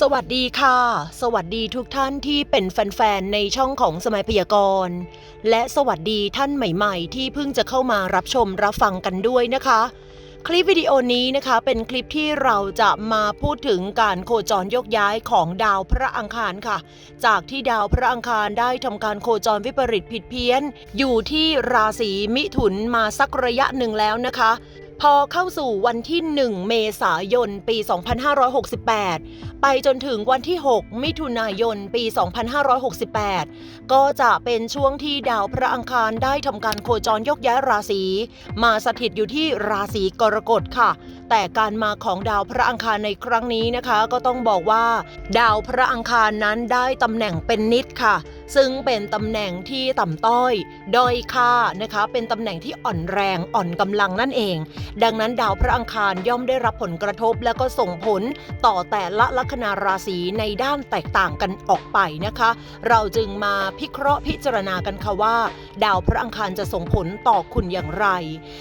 สวัสดีค่ะ สวัสดีทุกท่านที่เป็นแฟนๆ ในช่องของสมัยพยากรณ์ และสวัสดีท่านใหม่ๆ ที่เพิ่งจะเข้ามารับชมรับฟังกันด้วยนะคะ คลิปวิดีโอนี้นะคะเป็นคลิปที่เราจะมาพูดถึงการโคจรยกย้ายของดาวพระอังคารค่ะ จากที่ดาวพระอังคารได้ทำการโคจรวิปริตผิดเพี้ยน อยู่ที่ราศีมิถุนมาสักระยะหนึ่งแล้วนะคะ พอเข้าสู่วันที่ 1 เมษายน ปี 2568 ไปจนถึงวันที่ 6 มิถุนายน ปี 2568 ก็จะเป็นช่วงที่ดาวพระอังคารได้ทำการโคจรยกย้ายราศี มาสถิตอยู่ที่ราศีกรกฎค่ะ แต่การมาของดาวพระอังคารในครั้งนี้นะคะ ก็ต้องบอกว่า ดาวพระอังคารนั้นได้ตำแหน่งเป็นนิดค่ะ ซึ่งเป็นตำแหน่งที่ต่ำต้อยด้อยค่านะคะ เป็นตำแหน่งที่อ่อนแรงอ่อนกำลังนั่นเอง ดังนั้นดาวพระอังคารย่อมได้รับผลกระทบและก็ส่งผลต่อแต่ละลัคนาราศีในด้านแตกต่างกันออกไปนะคะ เราจึงมาพิเคราะห์พิจารณากันค่ะว่า ดาวพระอังคารจะส่งผลต่อคุณอย่างไร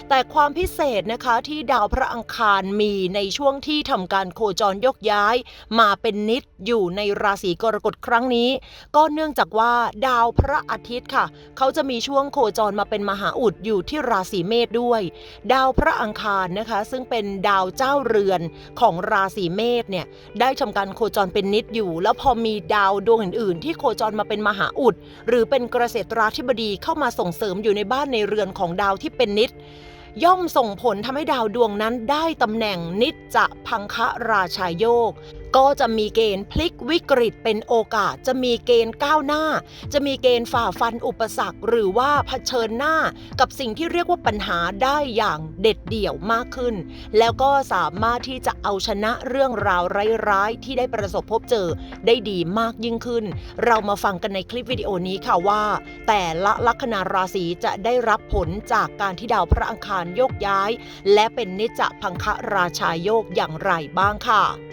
แต่ความพิเศษนะคะที่ดาวพระอังคารมีในช่วงที่ทำการโคจรยกย้าย มาเป็นนิดอยู่ในราศีกรกฎครั้งนี้ ก็เนื่องจากว่าดาวพระอาทิตย์ค่ะ เขาจะมีช่วงโคจรมาเป็นมหาอุดอยู่ที่ราศีเมษด้วย ดาวพระอังคารนะคะ ซึ่งเป็นดาวเจ้าเรือนของราศีเมษเนี่ยได้ทำการโคจรเป็นนิดอยู่ แล้วพอมีดาวดวงอื่น ๆ ที่โคจรมาเป็นมหาอุด หรือเป็นเกษตราธิบดีเข้ามาส่งเสริมอยู่ในบ้านในเรือนของดาวที่เป็นนิดย่อมส่งผลทำให้ดาวดวงนั้นได้ตำแหน่งนิจจะพังคะราชาโยก ก็จะมีเกณฑ์พลิกวิกฤตเป็นโอกาส จะมีเกณฑ์ก้าวหน้า จะมีเกณฑ์ฝ่าฟันอุปสรรค หรือว่าเผชิญหน้ากับสิ่งที่เรียกว่าปัญหาได้อย่างเด็ดเดี่ยวมากขึ้น แล้วก็สามารถที่จะเอาชนะเรื่องราวร้ายๆ ที่ได้ประสบพบเจอได้ดีมากยิ่งขึ้น เรามาฟังกันในคลิปวิดีโอนี้ค่ะว่า แต่ละลัคนาราศีจะได้รับผลจากการที่ดาวพระอังคารโยกย้าย และเป็นนิจพังคะราชาโยกอย่างไรบ้างค่ะ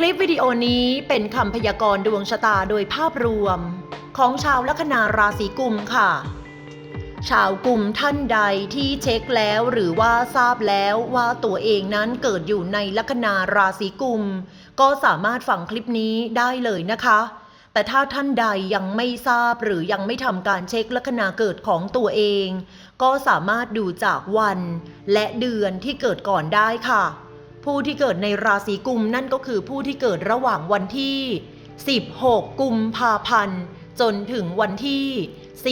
คลิปวิดีโอนี้เป็นคำพยากรณ์ดวงชะตาโดยภาพรวม ของชาวลัคนาราศีกุมค่ะ ชาวกุมท่านใดที่เช็คแล้วหรือว่าทราบแล้วว่าตัวเองนั้นเกิดอยู่ในลัคนาราศีกุม ก็สามารถฟังคลิปนี้ได้เลยนะคะ แต่ถ้าท่านใดยังไม่ทราบหรือยังไม่ทำการเช็คลัคนาเกิดของตัวเอง ก็สามารถดูจากวัน และเดือนที่เกิดก่อนได้ค่ะ ผู้ที่เกิดในราศีกุมนั่นก็คือผู้ที่เกิดระหว่างวันที่ 16 กุมภาพันธ์ จนถึงวันที่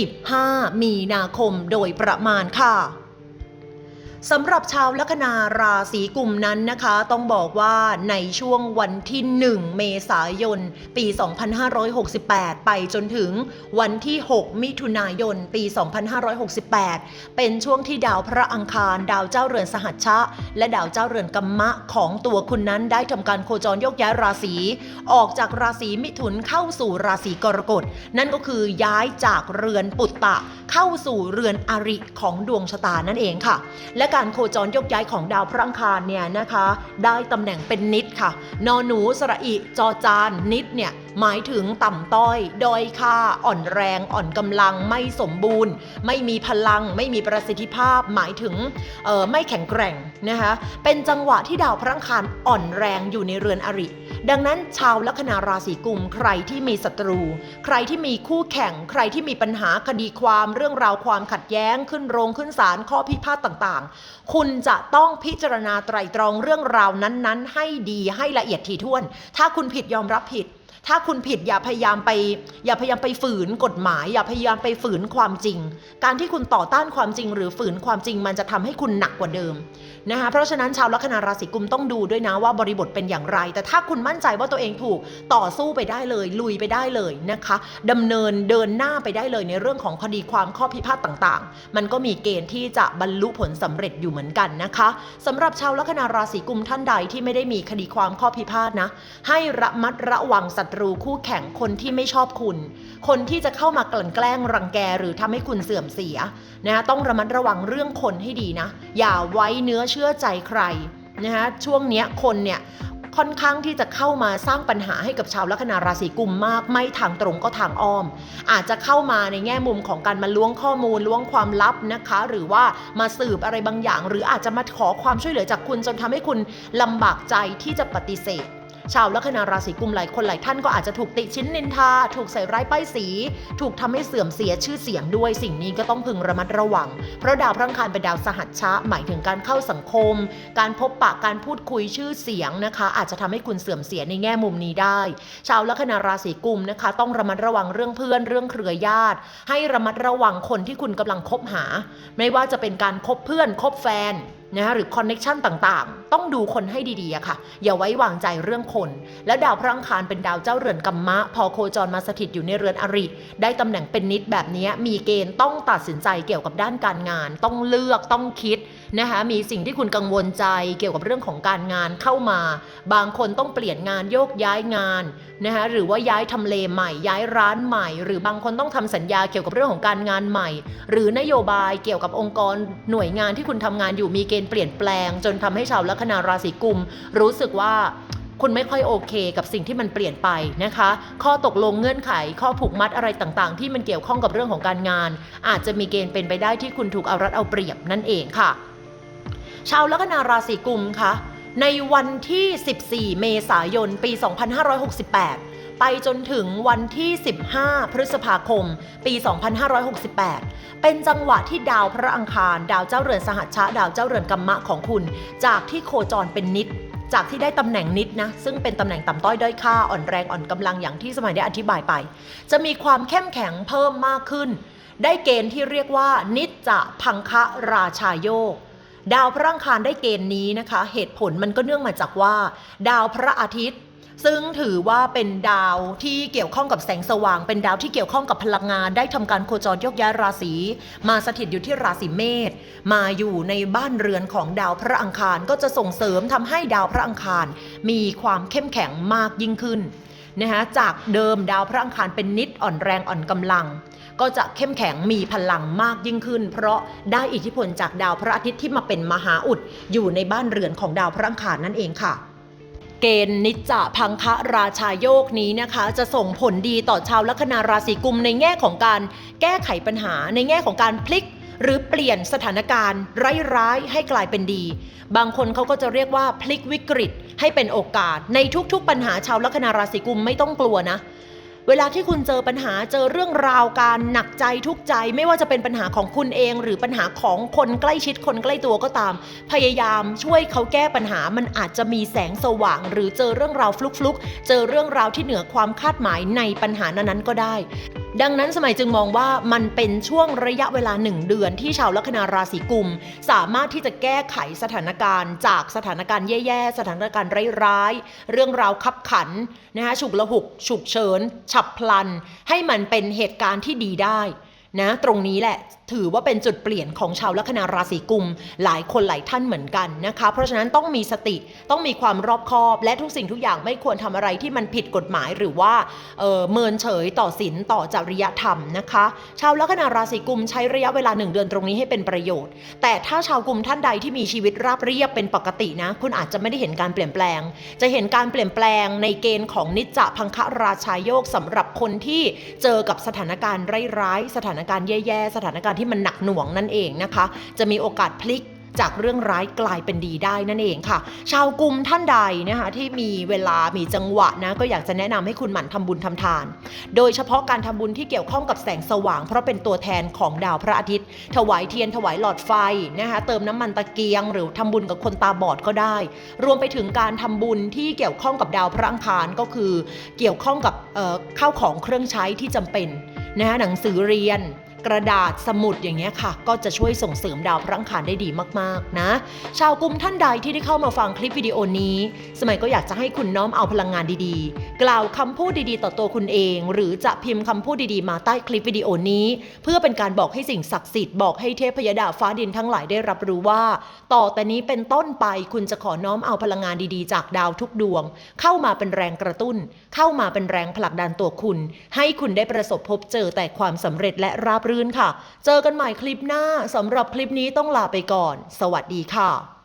15 มีนาคมโดยประมาณค่ะ สำหรับชาวลัคนาราศีกุมนั้นนะคะ ต้องบอกว่าในช่วงวันที่ 1 เมษายน ปี 2568 ไปจนถึงวันที่ 6 มิถุนายน ปี 2568 เป็นช่วงที่ดาวพระอังคาร ดาวเจ้าเรือนสหัชชะ และดาวเจ้าเรือนกัมมะของตัวคุณนั้นได้ทำการโคจรยกย้ายราศีออกจากราศีมิถุนเข้าสู่ราศีกรกฎ นั่นก็คือย้ายจากเรือนปุตตะ เข้าสู่เรือนอริของดวงชะตานั่นเองค่ะ และการโคจรยกย้ายของดาวพระอังคารเนี่ยนะคะ ได้ตำแหน่งเป็นนิดค่ะ นอหนูสระอิจอจานนิดเนี่ย หมายถึงต่ำต้อยด้อยค่า อ่อนแรง อ่อนกำลัง ไม่สมบูรณ์ ไม่มีพลัง ไม่มีประสิทธิภาพ หมายถึงออไม่แข็งแกร่งนะคะเป็นจังหวะที่ดาวพระอังคารอ่อนแรงอยู่ในเรือนอริ ดังนั้นชาวลัคนาราศีกุมใครที่มีศัตรู ใครที่มีคู่แข่ง ใครที่มีปัญหาคดีความเรื่องราวความขัดแย้งขึ้นโรงขึ้นศาลข้อพิพาทต่างๆ คุณจะต้องพิจารณาไตรตรองเรื่องราวนั้นๆ ให้ดีให้ละเอียดถี่ถ้วน ถ้าคุณผิดยอมรับผิด ถ้าคุณผิดอย่าพยายามไป อย่าพยายามไปฝืนกฎหมาย อย่าพยายามไปฝืนความจริง การที่คุณต่อต้านความจริง หรือฝืนความจริงมันจะทำให้คุณหนักกว่าเดิม นะคะเพราะฉะนั้นชาวลัคนาราศีกุมต้องดูด้วยนะว่าบริบทเป็นอย่างไร แต่ถ้าคุณมั่นใจว่าตัวเองถูกต่อสู้ไปได้เลย ลุยไปได้เลยนะคะดำเนินเดินหน้าไปได้เลยในเรื่องของคดีความข้อพิพาทต่างๆ มันก็มีเกณฑ์ที่จะบรรลุผลสำเร็จอยู่เหมือนกันนะคะสำหรับชาวลัคนาราศีกุมท่านใดที่ไม่ได้มีคดีความข้อพิพาทนะ ให้ระมัดระวังศัตรูคู่แข่งคนที่ไม่ชอบคุณ คนที่จะเข้ามากลั่นแกล้งรังแกหรือทำให้คุณเสื่อมเสียนะต้องระมัดระวังเรื่องคนให้ดีนะ อย่าไว้เนื้อเชื่อใจใครนะคะช่วงเนี้ยคนเนี่ยค่อนข้างที่จะเข้ามาสร้างปัญหาให้กับชาวลัคนาราศีกุมมาก ไม่ทางตรงก็ทางอ้อม อาจจะเข้ามาในแง่มุมของการมาล้วงข้อมูลล้วงความลับนะคะ หรือว่ามาสืบอะไรบางอย่าง หรืออาจจะมาขอความช่วยเหลือจากคุณจนทำให้คุณลำบากใจที่จะปฏิเสธ ชาวลัคนาราศีกุมหลายคนหลายท่านก็อาจจะถูกติชิ้นนินทา ถูกใส่ร้ายป้ายสี ถูกทำให้เสื่อมเสียชื่อเสียงด้วยสิ่งนี้ก็ต้องพึงระมัดระวัง เพราะดาวพระอังคารเป็นดาวสหัชชะ หมายถึงการเข้าสังคม การพบปะการพูดคุยชื่อเสียงนะคะ อาจจะทำให้คุณเสื่อมเสียในแง่มุมนี้ได้ ชาวลัคนาราศีกุมนะคะ ต้องระมัดระวังเรื่องเพื่อนเรื่องเครือญาติ ให้ระมัดระวังคนที่คุณกำลังคบหา ไม่ว่าจะเป็นการคบเพื่อนคบแฟน นะคะหรือคอนเน็ชันต่างๆ ต้องดูคนให้ดีๆค่ะ อย่าไว้วางใจเรื่องคน แล้วดาวพระอังคารเป็นดาวเจ้าเรือนกัมมะ พอโคจรมาสถิตอยู่ในเรือนอริ ได้ตำแหน่งเป็นนิดแบบนี้มีเกณฑ์ต้องตัดสินใจเกี่ยวกับด้านการงาน ต้องเลือกต้องคิด นะคะมีสิ่งที่คุณกังวลใจเกี่ยวกับเรื่องของการงานเข้ามา บางคนต้องเปลี่ยนงานโยกย้ายงานนะคะหรือว่าย้ายทำเลใหม่ ย้ายร้านใหม่ หรือบางคนต้องทำสัญญาเกี่ยวกับเรื่องของการงานใหม่ หรือนโยบายเกี่ยวกับองค์กรหน่วยงานที่คุณทำงานอยู่มีเกณฑ์เปลี่ยนแปลง จนทำให้ชาวลัคนาราศีกุม รู้สึกว่าคุณไม่ค่อยโอเคกับสิ่งที่มันเปลี่ยนไปนะคะ ข้อตกลงเงื่อนไข ข้อผูกมัดอะไรต่างๆ ที่มันเกี่ยวข้องกับเรื่องของการงาน อาจจะมีเกณฑ์เป็นไปได้ที่คุณถูกเอารัดเอาเปรียบนั่นเองค่ะ ชาวลัคนาราศีกุมคะในวันที่ 14 เมษายน ปี 2568 ไปจนถึงวันที่ 15 พฤษภาคม ปี 2568 เป็นจังหวะที่ดาวพระอังคาร ดาวเจ้าเรือนสหัชชะ ดาวเจ้าเรือนกัมมะของคุณ จากที่โคจรเป็นนิด จากที่ได้ตำแหน่งนิดนะ ซึ่งเป็นตำแหน่งต่ำต้อยด้อยค่า อ่อนแรงอ่อนกำลังอย่างที่สมัยได้อธิบายไป จะมีความเข้มแข็งเพิ่มมากขึ้น ได้เกณฑ์ที่เรียกว่า นิจจะพังคะราชาโยก ดาวพระอังคารได้เกณฑ์นี้นะคะ เหตุผลมันก็เนื่องมาจากว่า ดาวพระอาทิตย์ซึ่งถือว่าเป็นดาวที่เกี่ยวข้องกับแสงสว่าง เป็นดาวที่เกี่ยวข้องกับพลังงาน ได้ทำการโคจรยกย้ายราศี มาสถิตอยู่ที่ราศีเมษ มาอยู่ในบ้านเรือนของดาวพระอังคาร ก็จะส่งเสริมทำให้ดาวพระอังคาร มีความเข้มแข็งมากยิ่งขึ้นนะคะจากเดิมดาวพระอังคารเป็นนิดอ่อนแรงอ่อนกำลัง ก็จะเข้มแข็งมีพลังมากยิ่งขึ้น เพราะได้อิทธิพลจากดาวพระอาทิตย์ที่มาเป็นมหาอุด อยู่ในบ้านเรือนของดาวพระอังคารนั่นเองค่ะเกณฑ์นิจจะพังคะราชาโยกนี้นะคะ จะส่งผลดีต่อชาวลัคนาราศีกุมในแง่ของการแก้ไขปัญหาในแง่ของการพลิก หรือเปลี่ยนสถานการณ์ ร้ายๆ ให้กลายเป็นดี บางคนเขาก็จะเรียกว่าพลิกวิกฤต ให้เป็นโอกาส ในทุกๆปัญหาชาวลัคนาราศีกุมไม่ต้องกลัวนะ เวลาที่คุณเจอปัญหาเจอเรื่องราวการหนักใจทุกใจ ไม่ว่าจะเป็นปัญหาของคุณเอง หรือปัญหาของคนใกล้ชิดคนใกล้ตัวก็ตาม พยายามช่วยเขาแก้ปัญหามันอาจจะมีแสงสว่าง หรือเจอเรื่องราวฟลุกๆเจอเรื่องราวที่เหนือความคาดหมายในปัญหานั้นๆก็ได้ ดังนั้นสมัยจึงมองว่ามันเป็นช่วงระยะเวลาหนึ่งเดือนที่ชาวลัคนาราศีกุม สามารถที่จะแก้ไขสถานการณ์ จากสถานการณ์แย่ๆ สถานการณ์ร้ายๆ เรื่องราวขับขันนะคะฉุกละหุก ฉุกเฉิน ฉับพลัน ให้มันเป็นเหตุการณ์ที่ดีได้นะตรงนี้แหละถือว่าเป็นจุดเปลี่ยนของชาวลัคนาราศีกุม หลายคนหลายท่านเหมือนกันนะคะ เพราะฉะนั้นต้องมีสติต้องมีความรอบคอบ และทุกสิ่งทุกอย่างไม่ควรทำอะไรที่มันผิดกฎหมายหรือว่าเออเมินเฉยต่อศีลต่อจริยธรรมนะคะ ชาวลัคนาราศีกุมใช้ระยะเวลาหนึ่งเดือนตรงนี้ให้เป็นประโยชน์ แต่ถ้าชาวกุมท่านใดที่มีชีวิตราบเรียบเป็นปกตินะ คุณอาจจะไม่ได้เห็นการเปลี่ยนแปลง จะเห็นการเปลี่ยนแปลงในเกณฑ์ของนิจจพังคะราชาโยกสำหรับคนที่เจอกับสถานการณ์ร้ายๆสถานการณ์แย่ๆสถานการณ์ที่มันหนักหน่วงนั่นเองนะคะ จะมีโอกาสพลิกจากเรื่องร้ายกลายเป็นดีได้นั่นเองค่ะ ชาวกลุ่มท่านใดนะคะที่มีเวลา มีจังหวะนะก็อยากจะแนะนำให้คุณหมั่นทำบุญทำทาน โดยเฉพาะการทำบุญที่เกี่ยวข้องกับแสงสว่าง เพราะเป็นตัวแทนของดาวพระอาทิตย์ ถวายเทียนถวายหลอดไฟนะคะเติมน้ำมันตะเกียง หรือทำบุญกับคนตาบอดก็ได้ รวมไปถึงการทำบุญที่เกี่ยวข้องกับดาวพระอังคารก็คือ เกี่ยวข้องกับข้าวของเครื่องใช้ที่จำเป็นนะคะหนังสือเรียน กระดาษสมุดอย่างเงี้ยค่ะ ก็จะช่วยส่งเสริมดาวพระอังคารได้ดีมากๆนะ ชาวกลุ่มท่านใดที่ได้เข้ามาฟังคลิปวิดีโอนี้ สมัยก็อยากจะให้คุณน้อมเอาพลังงานดีๆ กล่าวคำพูดดีๆ ต่อตัวคุณเอง หรือจะพิมพ์คำพูดดีๆ มาใต้คลิปวิดีโอนี้ เพื่อเป็นการบอกให้สิ่งศักดิ์สิทธิ์บอกให้เทพยดาฟ้าดินทั้งหลายได้รับรู้ว่า ต่อแต่นี้เป็นต้นไปคุณจะขอน้อมเอาพลังงานดีๆ จากดาวทุกดวง เข้ามาเป็นแรงกระตุ้น เข้ามาเป็นแรงผลักดันตัวคุณ ให้คุณได้ประสบพบเจอแต่ความสำเร็จและราบรือรื่นค่ะ เจอกันใหม่คลิปหน้าสำหรับคลิปนี้ต้องลาไปก่อน สวัสดีค่ะ